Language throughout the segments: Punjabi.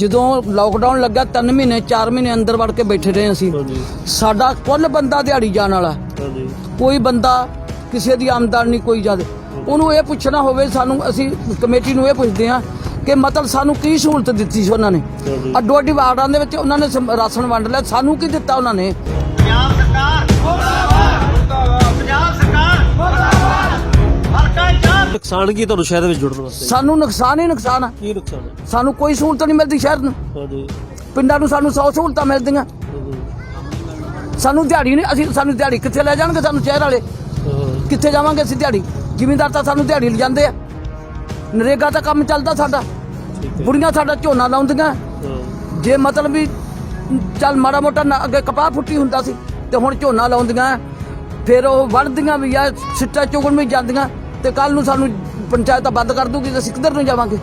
ਜਦੋਂ ਲਾਕਡਾਊਨ ਲੱਗਾ 3 ਮਹੀਨੇ 4 ਮਹੀਨੇ ਅੰਦਰ ਵੜ ਕੇ ਬੈਠੇ ਰਹੇ ਅਸੀਂ। ਸਾਡਾ ਕੁੱਲ ਬੰਦਾ ਦਿਹਾੜੀ ਜਾਣ ਵਾਲਾ। ਕੋਈ ਬੰਦਾ ਕਿਸੇ ਦੀ ਆਮਦਨ ਨਹੀਂ ਕੋਈ ਜਦ ਉਹਨੂੰ ਇਹ ਪੁੱਛਣਾ ਹੋਵੇ ਸਾਨੂੰ ਅਸੀਂ ਕਮੇਟੀ ਨੂੰ ਇਹ ਪੁੱਛਦੇ ਹਾਂ ਕਿ ਮਤਲਬ ਸਾਨੂੰ ਕੀ ਸਹੂਲਤ ਦਿੱਤੀ ਸੀ ਉਹਨਾਂ ਨੇ। ਅੱਡੋ ਅੱਡੀ ਵਾਰਡਾਂ ਦੇ ਵਿੱਚ ਉਹਨਾਂ ਨੇ ਰਾਸ਼ਨ ਵੰਡ ਲਿਆ। ਸਾਨੂੰ ਕੀ ਦਿੱਤਾ ਉਹਨਾਂ ਨੇ? ਪੰਜਾਬ ਸਰਕਾਰ ਪੰਜਾਬ ਸਰਕਾਰ। ਨੁਕਸਾਨ ਕੀ ਤੁਹਾਨੂੰ ਸ਼ਹਿਰ ਵਿੱਚ ਜੁੜਨ ਵਾਸਤੇ? ਸਾਨੂੰ ਨੁਕਸਾਨ ਹੀ ਨੁਕਸਾਨ ਆ। ਕੀ ਨੁਕਸਾਨ ਹੈ? ਸਾਨੂੰ ਕੋਈ ਸਹੂਲਤ ਨਹੀਂ ਮਿਲਦੀ ਸ਼ਹਿਰ ਨੂੰ। ਹਾਂਜੀ। ਪਿੰਡਾਂ ਨੂੰ ਸਾਨੂੰ 100 ਸਹੂਲਤਾਂ ਮਿਲਦੀਆਂ। ਸਾਨੂੰ ਦਿਹਾੜੀ ਨਹੀਂ ਅਸੀਂ ਸਾਨੂੰ ਦਿਹਾੜੀ ਕਿੱਥੇ ਲੈ ਜਾਣਗੇ ਸਾਨੂੰ ਸ਼ਹਿਰ ਵਾਲੇ? ਕਿੱਥੇ ਜਾਵਾਂਗੇ ਅਸੀਂ ਦਿਹਾੜੀ? ਜ਼ਿਮੀਂਦਾਰ ਤਾਂ ਸਾਨੂੰ ਦਿਹਾੜੀ ਲਿਜਾਂਦੇ ਆ। ਨਰੇਗਾ ਦਾ ਕੰਮ ਚੱਲਦਾ ਸਾਡਾ। ਬੁੜੀਆਂ ਸਾਡਾ ਝੋਨਾ ਲਾਉਂਦੀਆਂ। ਜੇ ਮਤਲਬ ਵੀ ਚੱਲ ਮਾੜਾ ਮੋਟਾ ਅੱਗੇ ਕਪਾਹ ਫੁੱਟੀ ਹੁੰਦਾ ਸੀ ਤੇ ਹੁਣ ਝੋਨਾ ਲਾਉਂਦੀਆਂ। ਫਿਰ ਉਹ ਵੜਦੀਆਂ ਵੀ ਆ ਸਿੱਟਾ ਚੁਗਣ ਵੀ ਜਾਂਦੀਆਂ। ਤੇ ਕੱਲ ਨੂੰ ਸਾਨੂੰ ਪੰਚਾਇਤ ਬੰਦ ਕਰ ਦੂਗੀ ਤੇ ਅਸੀਂ ਕਿੱਧਰ ਨੂੰ ਜਾਵਾਂਗੇ?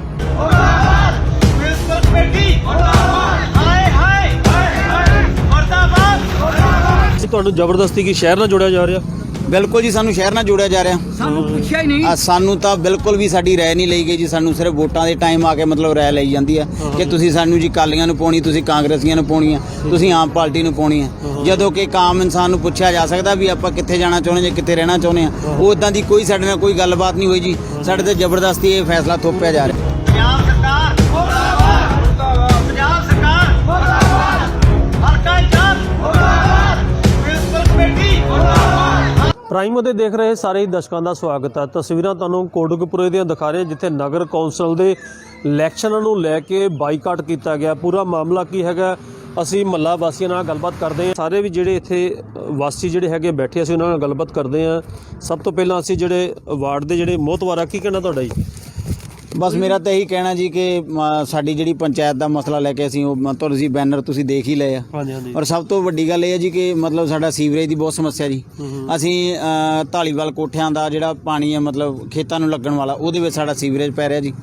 ਤੁਹਾਨੂੰ ਜ਼ਬਰਦਸਤੀ ਕੀ ਸ਼ਹਿਰ ਨਾਲ ਜੋੜਿਆ ਜਾ ਰਿਹਾ? ਬਿਲਕੁਲ ਜੀ ਸਾਨੂੰ ਸ਼ਹਿਰ ਨਾਲ ਜੋੜਿਆ ਜਾ ਰਿਹਾ। ਸਾਨੂੰ ਪੁੱਛਿਆ ਹੀ ਨਹੀਂ। ਆ ਸਾਨੂੰ ਤਾਂ ਬਿਲਕੁਲ ਵੀ ਸਾਡੀ ਰਾਏ ਨਹੀਂ ਲਈ ਗਈ ਜੀ ਸਾਨੂੰ ਸਿਰਫ ਵੋਟਾਂ ਦੇ ਟਾਈਮ ਆ ਕੇ ਮਤਲਬ ਰਾਏ ਲਈ ਜਾਂਦੀ ਆ ਕਿ ਤੁਸੀਂ ਸਾਨੂੰ ਜੀ ਕਾਲੀਆਂ ਨੂੰ ਪਾਉਣੀ ਤੁਸੀਂ ਕਾਂਗਰਸੀਆਂ ਨੂੰ ਪਾਉਣੀ ਆ ਤੁਸੀਂ ਆਮ ਪਾਰਟੀ ਨੂੰ ਪਾਉਣੀ ਆ। ਜਦੋਂ ਕਿ ਇੱਕ ਆਮ ਇਨਸਾਨ ਨੂੰ ਪੁੱਛਿਆ ਜਾ ਸਕਦਾ ਵੀ ਆਪਾਂ ਕਿੱਥੇ ਜਾਣਾ ਚਾਹੁੰਦੇ ਜਾਂ ਕਿੱਥੇ ਰਹਿਣਾ ਚਾਹੁੰਦੇ ਆ ਉਹ ਇਦਾਂ ਦੀ ਕੋਈ ਸਾਡੇ ਨਾਲ ਕੋਈ ਗੱਲਬਾਤ ਨਹੀਂ ਹੋਈ ਜੀ। ਸਾਡੇ ਤੇ ਜ਼ਬਰਦਸਤੀ ਇਹ ਫੈਸਲਾ ਥੋਪਿਆ ਜਾ ਰਿਹਾ। ਪੰਜਾਬ ਸਰਕਾਰ ਮੁਰਦਾਬਾਦ। ਪੰਜਾਬ ਸਰਕਾਰ ਮੁਰਦਾਬਾਦ। ਹਲਕਾ ਇੰਚਾਰਜ ਮੁਰਦਾਬਾਦ। ਮਿਊਨਿਸਪਲ ਕਮੇਟੀ ਮੁਰਦਾਬਾਦ। ਪ੍ਰਾਈਮ ਉਤੇ ਦੇਖ ਰਹੇ ਸਾਰੇ ਹੀ ਦਰਸ਼ਕਾਂ ਦਾ ਸਵਾਗਤ ਹੈ ਤਸਵੀਰਾਂ ਤੁਹਾਨੂੰ ਕੋਡਕਪੁਰੇ ਦੀਆਂ ਦਿਖਾ ਰਹੇ ਜਿੱਥੇ ਨਗਰ ਕੌਂਸਲ ਦੇ ਇਲੈਕਸ਼ਨਾਂ ਨੂੰ ਲੈ ਕੇ ਬਾਈਕਾਟ ਕੀਤਾ ਗਿਆ। ਪੂਰਾ ਮਾਮਲਾ ਕੀ ਹੈਗਾ? ਅਸੀਂ ਮੱਲਾ ਵਾਸੀਆਂ ਨਾਲ ਗੱਲਬਾਤ ਕਰਦੇ ਹਾਂ। ਸਾਰੇ ਵੀ ਜਿਹੜੇ ਇੱਥੇ ਵਾਸੀ ਜਿਹੜੇ ਹੈਗੇ ਬੈਠੇ ਅਸੀਂ ਉਹਨਾਂ ਨਾਲ ਗੱਲਬਾਤ ਕਰਦੇ ਹਾਂ। ਸਭ ਤੋਂ ਪਹਿਲਾਂ ਅਸੀਂ ਜਿਹੜੇ ਵਾਰਡ ਦੇ ਜਿਹੜੇ ਮੋਹਤਵਾਰਾ ਕੀ ਕਹਿਣਾ ਤੁਹਾਡਾ ਜੀ? ਬਸ ਮੇਰਾ ਤਾਂ ਇਹੀ ਕਹਿਣਾ ਜੀ ਕਿ ਸਾਡੀ ਜਿਹੜੀ ਪੰਚਾਇਤ ਦਾ ਮਸਲਾ ਲੈ ਕੇ ਅਸੀਂ ਉਹ ਮ- ਤੁਸੀਂ ਬੈਨਰ ਤੁਸੀਂ ਦੇਖ ਹੀ ਲਏ ਆ। ਹਾਂਜੀ ਹਾਂਜੀ। ਔਰ ਸਭ ਤੋਂ ਵੱਡੀ ਗੱਲ ਇਹ ਹੈ ਜੀ ਕਿ ਮਤਲਬ ਸਾਡਾ ਸੀਵਰੇਜ ਦੀ ਬਹੁਤ ਸਮੱਸਿਆ ਜੀ। ਅਸੀਂ ਅ, ਢਾਲੀਵਾਲ ਕੋਠਿਆਂ ਦਾ ਜਿਹੜਾ ਪਾਣੀ ਹੈ ਮਤਲਬ ਖੇਤਾਂ ਨੂੰ ਲੱਗਣ ਵਾਲਾ ਉਹਦੇ ਵਿੱਚ ਸਾਡਾ ਸੀਵਰੇਜ ਪੈ ਰਿਹਾ ਜੀ।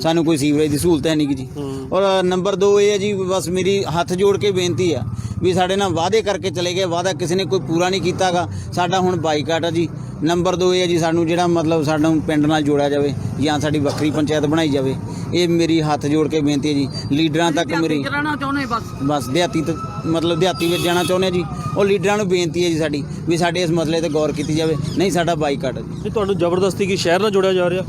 ਸਾਨੂੰ ਕੋਈ ਸੀਵਰੇਜ ਦੀ ਸਹੂਲਤ ਹੈ ਨਹੀਂ ਗੀ ਜੀ। ਔਰ ਨੰਬਰ 2 ਇਹ ਹੈ ਜੀ ਬਸ ਮੇਰੀ ਹੱਥ ਜੋੜ ਕੇ ਬੇਨਤੀ ਆ ਵੀ ਸਾਡੇ ਨਾਲ ਵਾਅਦੇ ਕਰਕੇ ਚਲੇ ਗਏ ਵਾਅਦਾ ਕਿਸੇ ਨੇ ਕੋਈ ਪੂਰਾ ਨਹੀਂ ਕੀਤਾਗਾ। ਸਾਡਾ ਹੁਣ ਬਾਈਕਾਟ ਆ ਜੀ। ਨੰਬਰ 2 ਇਹ ਹੈ ਜੀ ਸਾਨੂੰ ਜਿਹੜਾ ਮਤਲਬ ਸਾਨੂੰ ਪਿੰਡ ਨਾਲ ਜੋੜਿਆ ਜਾਵੇ ਜਾਂ ਸਾਡੀ ਵੱਖਰੀ ਪੰਚਾਇਤ ਬਣਾਈ ਜਾਵੇ ਇਹ ਮੇਰੀ ਹੱਥ ਜੋੜ ਕੇ ਬੇਨਤੀ ਹੈ ਜੀ। ਲੀਡਰਾਂ ਤੱਕ ਮੇਰੀ ਰਹਿਣਾ ਚਾਹੁੰਦੇ ਬਸ? ਬਸ ਦਿਹਾਤੀ ਤੇ ਮਤਲਬ ਦਿਹਾਤੀ ਵਿੱਚ ਜਾਣਾ ਚਾਹੁੰਦੇ ਹਾਂ ਜੀ। ਉਹ ਲੀਡਰਾਂ ਨੂੰ ਬੇਨਤੀ ਹੈ ਜੀ ਸਾਡੀ ਵੀ ਸਾਡੇ ਇਸ ਮਸਲੇ ਤੇ ਗੌਰ ਕੀਤੀ ਜਾਵੇ। ਨਹੀਂ ਸਾਡਾ ਬਾਈਕਾਟ ਹੈ ਜੀ। ਤੁਹਾਨੂੰ ਜ਼ਬਰਦਸਤੀ ਕੀ ਸ਼ਹਿਰ ਨਾਲ ਜੋੜਿਆ ਜਾ ਰਿਹਾ?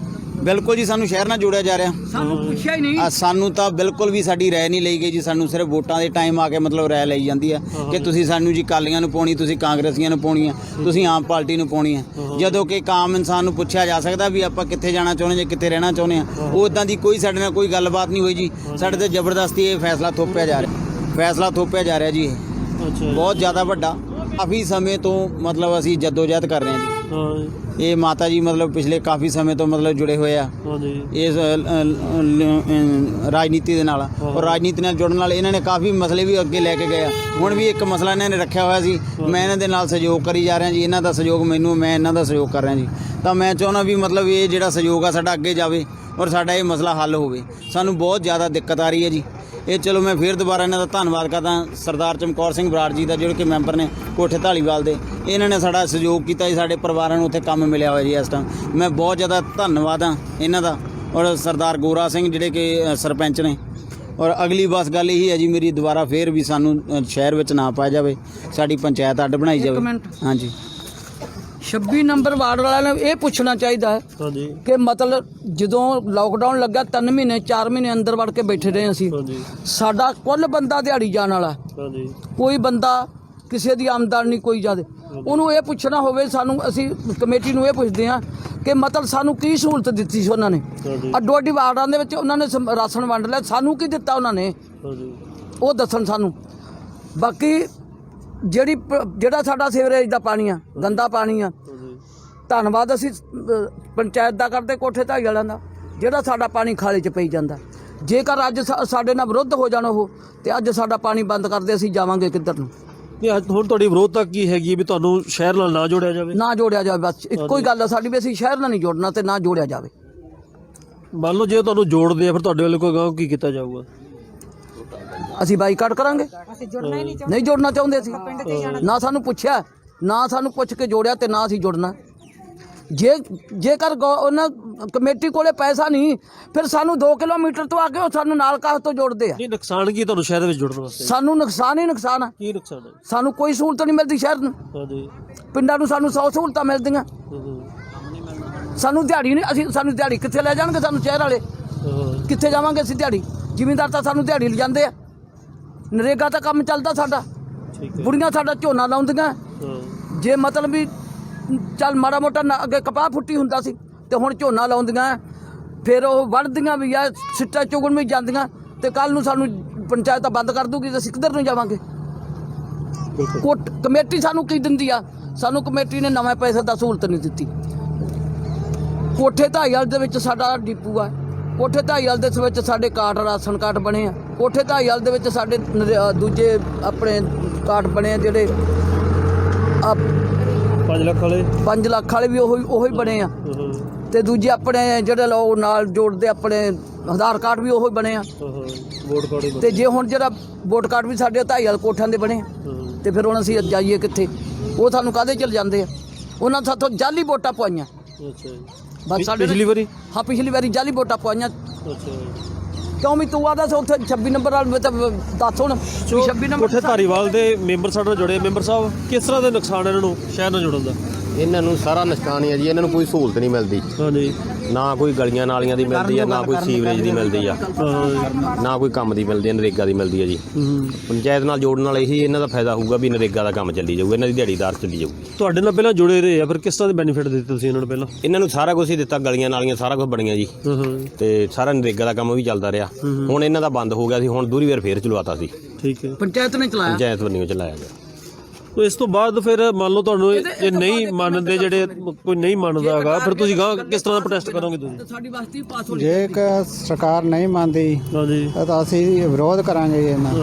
ਬਿਲਕੁਲ ਜੀ ਸਾਨੂੰ ਸ਼ਹਿਰ ਨਾਲ ਜੋੜਿਆ ਜਾ ਰਿਹਾ। ਸਾਨੂੰ ਪੁੱਛਿਆ ਹੀ ਨਹੀਂ। ਆ ਸਾਨੂੰ ਤਾਂ ਬਿਲਕੁਲ ਵੀ ਸਾਡੀ ਰਾਏ ਨਹੀਂ ਲਈ ਗਈ ਜੀ ਸਾਨੂੰ ਸਿਰਫ ਵੋਟਾਂ ਦੇ ਟਾਈਮ ਆ ਕੇ ਮਤਲਬ ਰਾਏ ਲਈ ਜਾਂਦੀ ਆ ਕਿ ਤੁਸੀਂ ਸਾਨੂੰ ਜੀ ਕਾਲੀਆਂ ਨੂੰ ਪਾਉਣੀ ਤੁਸੀਂ ਕਾਂਗਰਸੀਆਂ ਨੂੰ ਪਾਉਣੀ ਆ ਤੁਸੀਂ ਆਮ ਪਾਰਟੀ ਨੂੰ ਪਾਉਣੀ ਆ। ਜਦੋਂ ਕਿ ਇੱਕ ਆਮ ਇਨਸਾਨ ਨੂੰ ਪੁੱਛਿਆ ਜਾ ਸਕਦਾ ਵੀ ਆਪਾਂ ਕਿੱਥੇ ਜਾਣਾ ਚਾਹੁੰਦੇ ਜਾਂ ਕਿੱਥੇ ਰਹਿਣਾ ਚਾਹੁੰਦੇ ਆ ਉਹ ਇਦਾਂ ਦੀ ਕੋਈ ਸਾਡੇ ਨਾਲ ਕੋਈ ਗੱਲਬਾਤ ਨਹੀਂ ਹੋਈ ਜੀ। ਸਾਡੇ ਤੇ ਜ਼ਬਰਦਸਤੀ ਇਹ ਫੈਸਲਾ ਥੋਪਿਆ ਜਾ ਰਿਹਾ। ਫੈਸਲਾ ਥੋਪਿਆ ਜਾ ਰਿਹਾ ਜੀ ਇਹ। ਅੱਛਾ ਬਹੁਤ ਜ਼ਿਆਦਾ ਵੱਡਾ। ਕਾਫੀ ਸਮੇਂ ਤੋਂ ਮਤਲਬ ਅਸੀਂ ਜਦੋਜਹਿਦ ਕਰ ਰਹੇ ਹਾਂ ਜੀ। ਹਾਂ। ਇਹ ਮਾਤਾ ਜੀ ਮਤਲਬ ਪਿਛਲੇ ਕਾਫੀ ਸਮੇਂ ਤੋਂ ਮਤਲਬ ਜੁੜੇ ਹੋਏ ਆ। ਹਾਂਜੀ ਇਸ ਰਾਜਨੀਤੀ ਦੇ ਨਾਲ। ਔਰ ਰਾਜਨੀਤੀ ਨਾਲ ਜੁੜਨ ਨਾਲ ਇਹਨਾਂ ਨੇ ਕਾਫੀ ਮਸਲੇ ਵੀ ਅੱਗੇ ਲੈ ਕੇ ਗਏ ਆ। ਹੁਣ ਵੀ ਇੱਕ ਮਸਲਾ ਇਹਨਾਂ ਨੇ ਰੱਖਿਆ ਹੋਇਆ ਸੀ। ਮੈਂ ਇਹਨਾਂ ਦੇ ਨਾਲ ਸਹਿਯੋਗ ਕਰੀ ਜਾ ਰਿਹਾ ਜੀ। ਇਹਨਾਂ ਦਾ ਸਹਿਯੋਗ ਮੈਨੂੰ ਮੈਂ ਇਹਨਾਂ ਦਾ ਸਹਿਯੋਗ ਕਰ ਰਿਹਾ ਜੀ। ਤਾਂ ਮੈਂ ਚਾਹੁੰਦਾ ਵੀ ਮਤਲਬ ਇਹ ਜਿਹੜਾ ਸਹਿਯੋਗ ਆ ਸਾਡਾ ਅੱਗੇ ਜਾਵੇ ਔਰ ਸਾਡਾ ਇਹ ਮਸਲਾ ਹੱਲ ਹੋਵੇ। ਸਾਨੂੰ ਬਹੁਤ ਜ਼ਿਆਦਾ ਦਿੱਕਤ ਆ ਰਹੀ ਹੈ ਜੀ। ਇਹ ਚਲੋ ਮੈਂ ਫਿਰ ਦੁਬਾਰਾ ਇਹਨਾਂ ਦਾ ਧੰਨਵਾਦ ਕਰਦਾ ਸਰਦਾਰ ਚਮਕੌਰ ਸਿੰਘ ਬਰਾੜ ਜੀ ਦਾ ਜਿਹੜੇ ਕਿ ਮੈਂਬਰ ਨੇ ਕੋਠੇ ਢਾਲੀਵਾਲ ਦੇ। ਇਹਨਾਂ ਨੇ ਸਾਡਾ ਸਹਿਯੋਗ ਕੀਤਾ ਜੀ ਸਾਡੇ ਪਰਿਵਾਰਾਂ ਨੂੰ ਉੱਥੇ ਕੰਮ ਮਿਲਿਆ ਹੋਇਆ ਜੀ ਇਸ ਟਾਈਮ ਮੈਂ ਬਹੁਤ ਜ਼ਿਆਦਾ ਧੰਨਵਾਦ ਹਾਂ ਇਹਨਾਂ ਦਾ ਔਰ ਸਰਦਾਰ ਗੋਰਾ ਸਿੰਘ ਜਿਹੜੇ ਕਿ ਸਰਪੰਚ ਨੇ। ਔਰ ਅਗਲੀ ਬਸ ਗੱਲ ਇਹੀ ਹੈ ਜੀ ਮੇਰੀ ਦੁਬਾਰਾ ਫੇਰ ਵੀ ਸਾਨੂੰ ਸ਼ਹਿਰ ਵਿੱਚ ਨਾ ਪਾਇਆ ਜਾਵੇ ਸਾਡੀ ਪੰਚਾਇਤ ਅੱਡ ਬਣਾਈ ਜਾਵੇ। ਹਾਂਜੀ। 26 ਨੰਬਰ ਵਾਰਡ ਵਾਲਿਆਂ ਨੂੰ ਇਹ ਪੁੱਛਣਾ ਚਾਹੀਦਾ ਹੈ ਹਾਂਜੀ। ਕਿ ਮਤਲਬ ਜਦੋਂ ਲਾਕਡਾਊਨ ਲੱਗਾ 3 ਮਹੀਨੇ 4 ਮਹੀਨੇ ਅੰਦਰ ਵੜ ਕੇ ਬੈਠੇ ਰਹੇ ਅਸੀਂ। ਹਾਂਜੀ। ਸਾਡਾ ਕੁੱਲ ਬੰਦਾ ਦਿਹਾੜੀ ਜਾਣ ਵਾਲਾ ਹਾਂਜੀ। ਕੋਈ ਬੰਦਾ ਕਿਸੇ ਦੀ ਆਮਦਨ ਨਹੀਂ ਕੋਈ ਜਦ ਉਹਨੂੰ ਇਹ ਪੁੱਛਣਾ ਹੋਵੇ ਸਾਨੂੰ ਅਸੀਂ ਕਮੇਟੀ ਨੂੰ ਇਹ ਪੁੱਛਦੇ ਹਾਂ ਕਿ ਮਤਲਬ ਸਾਨੂੰ ਕੀ ਸਹੂਲਤ ਦਿੱਤੀ ਸੀ ਉਹਨਾਂ ਨੇ? ਹਾਂਜੀ। ਅੱਡੋ ਅੱਡੀ ਵਾਰਡਾਂ ਦੇ ਵਿੱਚ ਉਹਨਾਂ ਨੇ ਸਮ- ਰਾਸ਼ਨ ਵੰਡ ਲਿਆ। ਸਾਨੂੰ ਕੀ ਦਿੱਤਾ ਉਹਨਾਂ ਨੇ? ਹਾਂਜੀ। ਉਹ ਦੱਸਣ ਸਾਨੂੰ। ਬਾਕੀ ਜਿਹੜੀ ਪ- ਜਿਹੜਾ ਸਾਡਾ ਸੀਵਰੇਜ ਦਾ ਪਾਣੀ ਆ ਗੰਦਾ ਪਾਣੀ ਆ। ਧੰਨਵਾਦ ਅਸੀਂ ਪੰਚਾਇਤ ਦਾ ਕਰਦੇ ਕੋਠੇ ਢਾਈ ਵਾਲਿਆਂ ਦਾ। ਜਿਹੜਾ ਸਾਡਾ ਪਾਣੀ ਖਾਲੇ 'ਚ ਪਈ ਜਾਂਦਾ। ਜੇਕਰ ਅੱਜ ਸਾ- ਸਾਡੇ ਨਾਲ ਵਿਰੁੱਧ ਹੋ ਜਾਣ ਉਹ ਤੇ ਅੱਜ ਸਾਡਾ ਪਾਣੀ ਬੰਦ ਕਰਦੇ ਅਸੀਂ ਜਾਵਾਂਗੇ ਕਿੱਧਰ ਨੂੰ? ਨਹੀਂ ਅੱਜ ਹੁਣ ਤੁਹਾਡੀ ਵਿਰੋਧਤਾ ਕੀ ਹੈਗੀ ਹੈ ਵੀ ਤੁਹਾਨੂੰ ਸ਼ਹਿਰ ਨਾਲ ਨਾ ਜੋੜਿਆ ਜਾਵੇ? ਨਾ ਜੋੜਿਆ ਜਾਵੇ ਬਸ। ਇੱਕੋ ਹੀ ਗੱਲ ਆ ਸਾਡੀ ਵੀ ਅਸੀਂ ਸ਼ਹਿਰ ਨਾਲ ਨਹੀਂ ਜੋੜਨਾ ਤੇ ਨਾ ਜੋੜਿਆ ਜਾਵੇ। ਮੰਨ ਲਓ ਜੇ ਤੁਹਾਨੂੰ ਜੋੜਦੇ ਆ ਫਿਰ ਤੁਹਾਡੇ ਵੱਲੋਂ ਕੋਈ ਗਾਂਹ ਕੀ ਕੀਤਾ ਜਾਊਗਾ? ਅਸੀਂ ਬਾਈਕਾਟ ਕਰਾਂਗੇ। ਨਹੀਂ ਜੋੜਨਾ ਚਾਹੁੰਦੇ ਅਸੀਂ। ਨਾ ਸਾਨੂੰ ਪੁੱਛਿਆ ਨਾ ਸਾਨੂੰ ਪੁੱਛ ਕੇ ਜੋੜਿਆ ਤੇ ਨਾ ਅਸੀਂ ਜੁੜਨਾ। ਜੇ ਜੇਕਰ ਗੌ- ਉਹਨਾਂ ਕਮੇਟੀ ਕੋਲੇ ਪੈਸਾ ਨਹੀਂ ਫਿਰ ਸਾਨੂੰ 2 ਕਿਲੋਮੀਟਰ ਤੋਂ ਅੱਗੇ ਉਹ ਸਾਨੂੰ ਨਾਲ ਕਾਹ ਤੋਂ ਜੋੜਦੇ ਆ। ਨਹੀਂ ਨੁਕਸਾਨ ਕੀ ਹੈ ਤੁਹਾਨੂੰ ਸ਼ਹਿਰ ਦੇ ਵਿੱਚ ਜੁੜਨ ਵਾਸਤੇ? ਸਾਨੂੰ ਨੁਕਸਾਨ ਹੀ ਨੁਕਸਾਨ ਆ। ਕੀ ਨੁਕਸਾਨ ਹੈ? ਸਾਨੂੰ ਕੋਈ ਸਹੂਲਤ ਨਹੀਂ ਮਿਲਦੀ ਸ਼ਹਿਰ ਨੂੰ। ਹਾਂਜੀ। ਪਿੰਡਾਂ ਨੂੰ ਸਾਨੂੰ 100 ਸਹੂਲਤਾਂ ਮਿਲਦੀਆਂ। ਹੂੰ, ਹੂੰ, ਸਾਨੂੰ ਦਿਹਾੜੀ ਨਹੀਂ ਅਸੀਂ ਸਾਨੂੰ ਦਿਹਾੜੀ ਕਿੱਥੇ ਲੈ ਜਾਣਗੇ ਸਾਨੂੰ ਸ਼ਹਿਰ ਵਾਲੇ? ਹਾਂ, ਕਿੱਥੇ ਜਾਵਾਂਗੇ ਅਸੀਂ ਦਿਹਾੜੀ? ਜ਼ਿਮੀਂਦਾਰ ਤਾਂ ਸਾਨੂੰ ਦਿਹਾੜੀ ਲਿਜਾਂਦੇ ਆ। ਨਰੇਗਾ ਤਾਂ ਕੰਮ ਚੱਲਦਾ ਸਾਡਾ। ਠੀਕ ਹੈ। ਬੁੜੀਆਂ ਸਾਡਾ ਝੋਨਾ ਲਾਉਂਦੀਆਂ। ਹਾਂ, ਜੇ ਮਤਲਬ ਵੀ ਚੱਲ ਮਾੜਾ ਮੋਟਾ ਨਾ- ਅੱਗੇ ਕਪਾਹ ਫੁੱਟੀ ਹੁੰਦਾ ਸੀ ਤੇ ਹੁਣ ਝੋਨਾ ਲਾਉਂਦੀਆਂ। ਫਿਰ ਉਹ ਵੜਦੀਆਂ ਵੀ ਆ ਸਿੱਟਾ ਚੁਗਣ ਵੀ ਜਾਂਦੀਆਂ ਤੇ ਕੱਲ ਨੂੰ ਸਾਨੂੰ ਪੰਚਾਇਤਾਂ ਬੰਦ ਕਰ ਦੂਗੀ ਤੇ ਅਸੀਂ ਕਿੱਧਰ ਨੂੰ ਜਾਵਾਂਗੇ? ਬਿਲਕੁਲ ਕੋਟ ਕਮੇਟੀ ਸਾਨੂੰ ਕੀ ਦਿੰਦੀ ਆ? ਸਾਨੂੰ ਕਮੇਟੀ ਨੇ ਨਵੇਂ ਪੈਸੇ ਦਾ ਸਹੂਲਤ ਨਹੀਂ ਦਿੱਤੀ। ਕੋਠੇ ਢਾਈਵਾਲ ਦੇ ਵਿੱਚ ਸਾਡਾ ਡਿਪੂ ਆ। ਕੋਠੇ ਢਾਈਵਾਲ ਦੇ ਵਿੱਚ ਸਾਡੇ ਕਾਰਡ ਰਾਸ਼ਨ ਕਾਰਡ ਬਣੇ ਆ। ਕੋਠੇ ਢਾਈਵਾਲ ਦੇ ਵਿੱਚ ਸਾਡੇ ਦੂਜੇ ਆਪਣੇ ਕਾਰਡ ਬਣੇ ਆ ਜਿਹੜੇ ਆ 5 ਲੱਖ ਵਾਲੇ? 5 ਲੱਖ ਵਾਲੇ ਵੀ ਉਹੀ ਉਹੀ ਬਣੇ ਆ। ਹਾਂ, ਹਾਂ, ਤੇ ਦੂਜੇ ਆਪਣੇ ਜਿਹੜੇ ਲੋਕ ਨਾਲ ਜੋੜਦੇ ਆਪਣੇ ਆਧਾਰ ਕਾਰਡ ਵੀ ਉਹੀ ਬਣੇ ਆ। ਹਾਂ, ਹਾਂ, ਵੋਟ ਕਾਰਡ ਹੀ ਤੇ ਜੇ ਹੁਣ ਜਿਹੜਾ ਵੋਟ ਕਾਰਡ ਵੀ ਸਾਡੇ ਢਾਈਵਾਲ ਕੋਠਿਆਂ ਦੇ ਬਣੇ ਹਾਂ, ਤੇ ਫਿਰ ਹੁਣ ਅਸੀਂ ਜਾਈਏ ਕਿੱਥੇ? ਉਹ ਸਾਨੂੰ ਕਾਹਦੇ ਚਲ ਜਾਂਦੇ ਆ? ਉਹਨਾਂ ਸਾਥੋਂ ਜਾਲੀ ਵੋਟਾਂ ਪਵਾਈਆਂ। ਅੱਛਾ ਜੀ। ਬਸ ਸਾਡੇ ਪਿਛਲੀ ਵਾਰੀ? ਹਾਂ ਪਿਛਲੀ ਵਾਰੀ ਜਾਲੀ ਵੋਟਾਂ ਪਵਾਈਆਂ। ਕਿਉਂ ਵੀ ਤੂੰ ਆਦਾ ਸੀ ਉੱਥੇ 26 ਨੰਬਰ ਵਾਲ ਮੈਂ ਤਾਂ ਦੱਸ ਹੁਣ ਵੀ 26 ਨੰਬਰ ਕੋਠੇ ਧਾਰੀਵਾਲ ਦੇ ਮੈਂਬਰ ਸਾਡੇ ਨਾਲ ਜੁੜੇ ਮੈਂਬਰ ਸਾਹਿਬ ਕਿਸ ਤਰ੍ਹਾਂ ਦੇ ਨੁਕਸਾਨ ਇਹਨਾਂ ਨੂੰ ਸ਼ਹਿਰ ਨਾਲ ਜੁੜਨ ਦਾ? ਇਹਨਾਂ ਨੂੰ ਸਾਰਾ ਨੁਕਸਾਨ ਹੀ ਹੈ ਜੀ ਇਹਨਾਂ ਨੂੰ ਕੋਈ ਸਹੂਲਤ ਨਹੀਂ ਮਿਲਦੀ। ਹਾਂਜੀ ਨਾ ਕੋਈ ਗਲੀਆਂ ਨਾਲੀਆਂ ਦੀ ਮਿਲਦੀ ਹੈ ਨਾ ਕੋਈ ਸੀਵਰੇਜ ਦੀ ਮਿਲਦੀ ਆ। ਨਾ ਕੋਈ ਕੰਮ ਦੀ ਮਿਲਦੀ ਹੈ ਨਰੇਗਾ ਦੀ ਮਿਲਦੀ ਹੈ ਜੀ। ਹੂੰ। ਪੰਚਾਇਤ ਨਾਲ ਜੋੜਨ ਨਾਲ ਇਹੀ ਇਹਨਾਂ ਦਾ ਫਾਇਦਾ ਹੋਊਗਾ ਵੀ ਨਰੇਗਾ ਦਾ ਕੰਮ ਚੱਲੀ ਜਾਊਗਾ ਇਹਨਾਂ ਦੀ ਦਿਹਾੜੀਦਾਰ ਚੱਲੀ ਜਾਊਗੀ। ਤੁਹਾਡੇ ਨਾਲ ਪਹਿਲਾਂ ਜੁੜੇ ਰਹੇ ਆ ਫਿਰ ਕਿਸ ਤਰ੍ਹਾਂ ਦੇ ਬੈਨੀਫਿਟ ਦਿੱਤੇ ਤੁਸੀਂ ਇਹਨਾਂ ਨੂੰ ਪਹਿਲਾਂ? ਇਹਨਾਂ ਨੂੰ ਸਾਰਾ ਕੁਝ ਹੀ ਦਿੱਤਾ ਗਲੀਆਂ ਨਾਲੀਆਂ ਸਾਰਾ ਕੁਝ ਬਣੀਆਂ ਜੀ। ਤੇ ਸਾਰਾ ਨਰੇਗਾ ਦਾ ਕੰਮ ਵੀ ਚੱਲਦਾ ਰਿਹਾ। ਹੁਣ ਇਹਨਾਂ ਦਾ ਬੰਦ ਹੋ ਗਿਆ ਸੀ ਹੁਣ ਦੂਰੀ ਵਾਰ ਫੇਰ ਚਲਵਾਤਾ ਸੀ। ਠੀਕ ਹੈ। ਪੰਚਾਇਤ ਨੇ ਚਲਾਇਆ? ਪੰਚਾਇਤ ਵੱਲੋਂ ਚਲਾਇਆ ਗਿਆ। ਤੋ ਇਸ ਤੋਂ ਬਾਅਦ ਫਿਰ ਮੰਨ ਲਓ ਤੁਹਾਨੂੰ ਇਹ- ਜੇ ਨਹੀਂ ਮੰਨਦੇ ਜਿਹੜੇ ਕੋਈ ਨਹੀਂ ਮੰਨਦਾ ਹੈਗਾ ਫਿਰ ਤੁਸੀਂ ਗਾਂ ਕਿਸ ਤਰ੍ਹਾਂ ਦਾ ਪ੍ਰੋਟੈਸਟ ਕਰੋਗੇ ਤੁਸੀਂ? ਸਾਡੀ ਬਸਤੀ ਪਾਸ ਜੇ ਕ ਸਰਕਾਰ ਨਹੀਂ ਮੰਨਦੀ ਹਾਂਜੀ। ਤਾਂ ਅਸੀਂ ਵਿਰੋਧ ਕਰਾਂਗੇ ਜੀ ਇਹਨਾਂ।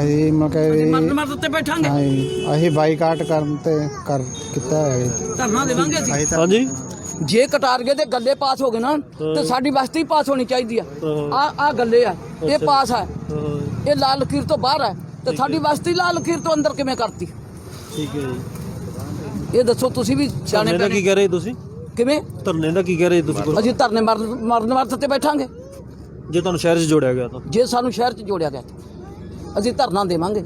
ਅਸੀਂ ਮਤਲਬ ਕਿ ਮਰਨ ਮਰਨ ਉੱਤੇ ਬੈਠਾਂਗੇ। ਅਸੀਂ ਅਸੀਂ ਬਾਈਕਾਟ ਕਰਨ ਤੇ ਕਰ ਕੀਤਾ ਹੈ। ਧਰਨਾ ਦੇਵਾਂਗੇ ਅਸੀਂ। ਹਾਂਜੀ। ਜੇ ਕਟਾਰਗੇ ਦੇ ਗੱਲੇ ਪਾਸ ਹੋ ਗਏ ਨਾ ਤੇ ਸਾਡੀ ਬਸਤੀ ਪਾਸ ਹੋਣੀ ਚਾਹੀਦੀ ਆ। ਆ ਆ ਗੱਲੇ ਆ ਇਹ ਪਾਸ ਆ। ਇਹ ਲਾਲ ਲਕੀਰ ਤੋਂ ਬਾਹਰ ਹੈ ਤੇ ਸਾਡੀ ਬਸਤੀ ਲਾਲ ਲਕੀਰ ਤੋਂ ਅੰਦਰ ਕਿਵੇਂ ਕਰਤੀ? ਠੀਕ ਹੈ ਜੀ। ਇਹ ਦੱਸੋ ਤੁਸੀਂ ਵੀ ਸਿਆਣੇ ਧਰਨੇ ਦਾ ਕੀ ਪੈਣੇ ਕਹਿ ਰਹੇ ਤੁਸੀਂ? ਕਿਵੇਂ? ਧਰਨੇ ਦਾ ਕੀ ਕਹਿ ਰਹੇ ਤੁਸੀਂ ਅਸੀਂ ਧਰਨੇ ਮਰਨ ਮਰਨ ਵਰਤ ਤੇ ਬੈਠਾਂਗੇ। ਜੇ ਤੁਹਾਨੂੰ ਸ਼ਹਿਰ 'ਚ ਜੋੜਿਆ ਗਿਆ ਤਾਂ। ਜੇ ਸਾਨੂੰ ਸ਼ਹਿਰ 'ਚ ਜੋੜਿਆ ਗਿਆ ਤਾਂ। ਅਸੀਂ ਧਰਨਾ ਦੇਵਾਂਗੇ।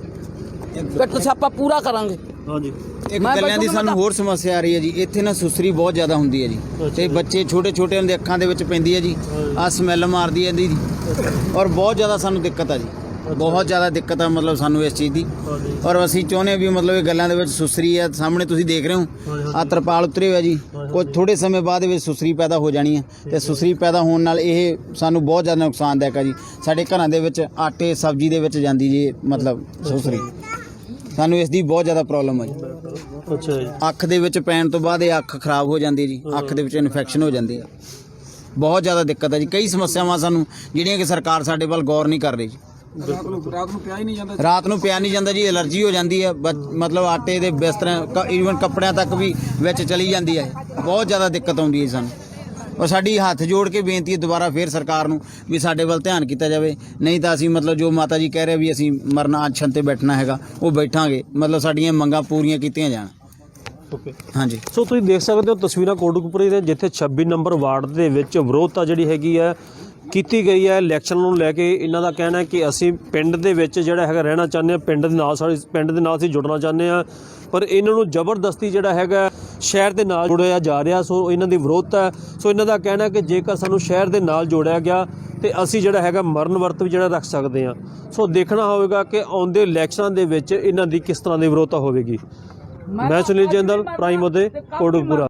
ਪਿੱਟ ਛਾਪਾ ਪੂਰਾ ਕਰਾਂਗੇ। ਹਾਂਜੀ। ਇੱਕ ਮੈਂ ਗੱਲਾਂ ਦੀ ਸਾਨੂੰ ਹੋਰ ਸਮੱਸਿਆ ਆ ਰਹੀ ਹੈ ਜੀ। ਇੱਥੇ ਨਾ ਸੁਸਰੀ ਬਹੁਤ ਜ਼ਿਆਦਾ ਹੁੰਦੀ ਹੈ ਜੀ। ਤੇ ਬੱਚੇ ਛੋਟੇ ਛੋਟੇ ਦੇ ਅੱਖਾਂ ਦੇ ਵਿੱਚ ਪੈਂਦੀ ਹੈ ਜੀ। ਆ ਸਮੈਲ ਮਾਰਦੀ ਹੈ ਇਹਦੀ। ਜੀ ਔਰ ਬਹੁਤ ਜ਼ਿਆਦਾ ਸਾਨੂੰ ਦਿੱਕਤ ਆ ਜੀ। ਬਹੁਤ ਜ਼ਿਆਦਾ ਦਿੱਕਤ ਆ ਮਤਲਬ ਸਾਨੂੰ ਇਸ ਚੀਜ਼ ਦੀ। ਔਰ ਅਸੀਂ ਚਾਹੁੰਦੇ ਵੀ ਮਤਲਬ ਇਹ ਗੱਲਾਂ ਦੇ ਵਿੱਚ ਸੁਸਰੀ ਹੈ ਸਾਹਮਣੇ ਤੁਸੀਂ ਦੇਖ ਰਹੇ ਹੋ ਆ ਤਰਪਾਲ ਉਤਰੇ ਹੋਇਆ ਜੀ। ਕੁਝ ਥੋੜੇ ਸਮੇਂ ਬਾਅਦ ਵਿੱਚ ਸੁਸਰੀ ਪੈਦਾ ਹੋ ਜਾਣੀ ਹੈ ਤੇ ਸੁਸਰੀ ਪੈਦਾ ਹੋਣ ਨਾਲ ਇਹ ਸਾਨੂੰ ਬਹੁਤ ਜ਼ਿਆਦਾ ਨੁਕਸਾਨਦਾਇਕ ਹੈ ਜੀ। ਸਾਡੇ ਘਰਾਂ ਦੇ ਵਿੱਚ ਆਟੇ ਸਬਜ਼ੀ ਦੇ ਵਿੱਚ ਜਾਂਦੀ ਜੀ ਮਤਲਬ ਸੁਸਰੀ। ਸਾਨੂੰ ਇਸ ਦੀ ਬਹੁਤ ਜ਼ਿਆਦਾ ਪ੍ਰੋਬਲਮ ਹੈ ਜੀ। ਅੱਛਾ ਜੀ। ਅੱਖ ਦੇ ਵਿੱਚ ਪੈਣ ਤੋਂ ਬਾਅਦ ਇਹ ਅੱਖ ਖਰਾਬ ਹੋ ਜਾਂਦੀ ਜੀ। ਅੱਖ ਦੇ ਵਿੱਚ ਇਨਫੈਕਸ਼ਨ ਹੋ ਜਾਂਦੀ ਹੈ ਬਹੁਤ ਜ਼ਿਆਦਾ ਦਿੱਕਤ ਹੈ ਜੀ। ਕਈ ਸਮੱਸਿਆਵਾਂ ਸਾਨੂੰ ਜਿਹੜੀਆਂ ਕਿ ਸਰਕਾਰ ਸਾਡੇ ਵੱਲ ਗੌਰ ਨਹੀਂ ਕਰ ਰਹੀ ਜੀ। ਰਾਤ ਨੂੰ ਪਿਆ ਹੀ ਨਹੀਂ ਜਾਂਦਾ ਰਾਤ ਨੂੰ ਪਿਆ ਨਹੀਂ ਜਾਂਦਾ ਜੀ ਐਲਰਜੀ ਹੋ ਜਾਂਦੀ ਹੈ ਮਤਲਬ ਆਟੇ ਦੇ ਬਿਸਤਰਿਆਂ ਈਵਨ ਕੱਪੜਿਆਂ ਤੱਕ ਵੀ ਵਿੱਚ ਚਲੀ ਜਾਂਦੀ ਹੈ। ਬਹੁਤ ਜ਼ਿਆਦਾ ਦਿੱਕਤ ਆਉਂਦੀ ਹੈ ਸਾਨੂੰ। ਔਰ ਸਾਡੀ ਹੱਥ ਜੋੜ ਕੇ ਬੇਨਤੀ ਹੈ ਦੁਬਾਰਾ ਫੇਰ ਸਰਕਾਰ ਨੂੰ ਵੀ ਸਾਡੇ ਵੱਲ ਧਿਆਨ ਕੀਤਾ ਜਾਵੇ। ਨਹੀਂ ਤਾਂ ਅਸੀਂ ਮਤਲਬ ਜੋ ਮਾਤਾ ਜੀ ਕਹਿ ਰਹੇ ਵੀ ਅਸੀਂ ਮਰਨਾ ਅਛਨ ਤੇ ਬੈਠਣਾ ਹੈਗਾ ਉਹ ਬੈਠਾਂਗੇ। ਮਤਲਬ ਸਾਡੀਆਂ ਮੰਗਾਂ ਪੂਰੀਆਂ ਕੀਤੀਆਂ ਜਾਣ। ਓਕੇ ਹਾਂਜੀ। ਸੋ ਤੁਸੀਂ ਦੇਖ ਸਕਦੇ ਹੋ ਤਸਵੀਰਾਂ ਕੋਟਕਪੁਰੇ ਦੇ ਜਿੱਥੇ 26 ਨੰਬਰ ਵਾਰਡ ਦੇ ਵਿੱਚ ਵਿਰੋਧਤਾ ਜਿਹੜੀ ਹੈਗੀ ਹੈ ਕੀਤੀ ਗਈ ਹੈ ਇਲੈਕਸ਼ਨ ਨੂੰ ਲੈ ਕੇ। ਇਹਨਾਂ ਦਾ ਕਹਿਣਾ ਹੈ ਕਿ ਅਸੀਂ ਪਿੰਡ ਦੇ ਵਿੱਚ ਜਿਹੜਾ ਹੈਗਾ ਰਹਿਣਾ ਚਾਹੁੰਦੇ ਹਾਂ ਪਿੰਡ ਦੇ ਨਾਲ ਸਾਡੇ ਪਿੰਡ ਦੇ ਨਾਲ ਅਸੀਂ ਜੁੜਨਾ ਚਾਹੁੰਦੇ ਹਾਂ। ਪਰ ਇਹਨਾਂ ਨੂੰ ਜ਼ਬਰਦਸਤੀ ਜਿਹੜਾ ਹੈਗਾ ਸ਼ਹਿਰ ਦੇ ਨਾਲ ਜੋੜਿਆ ਜਾ ਰਿਹਾ ਸੋ ਇਹਨਾਂ ਦੀ ਵਿਰੋਧਤਾ ਹੈ। ਸੋ ਇਹਨਾਂ ਦਾ ਕਹਿਣਾ ਹੈ ਕਿ ਜੇਕਰ ਸਾਨੂੰ ਸ਼ਹਿਰ ਦੇ ਨਾਲ ਜੋੜਿਆ ਗਿਆ ਤੇ ਅਸੀਂ ਜਿਹੜਾ ਹੈਗਾ ਮਰਨ ਵਰਤ ਵੀ ਜਿਹੜਾ ਰੱਖ ਸਕਦੇ ਹਾਂ। ਸੋ ਦੇਖਣਾ ਹੋਵੇਗਾ ਕਿ ਆਉਂਦੇ ਇਲੈਕਸ਼ਨਾਂ ਦੇ ਵਿੱਚ ਇਹਨਾਂ ਦੀ ਕਿਸ ਤਰ੍ਹਾਂ ਦੀ ਵਿਰੋਧਤਾ ਹੋਵੇਗੀ। ਮੈਂ ਸੁਨੀਲ ਜਿੰਦਲ ਪ੍ਰਾਈਮ ਉਹਦੇ ਕੋਟਕਪੂਰਾ।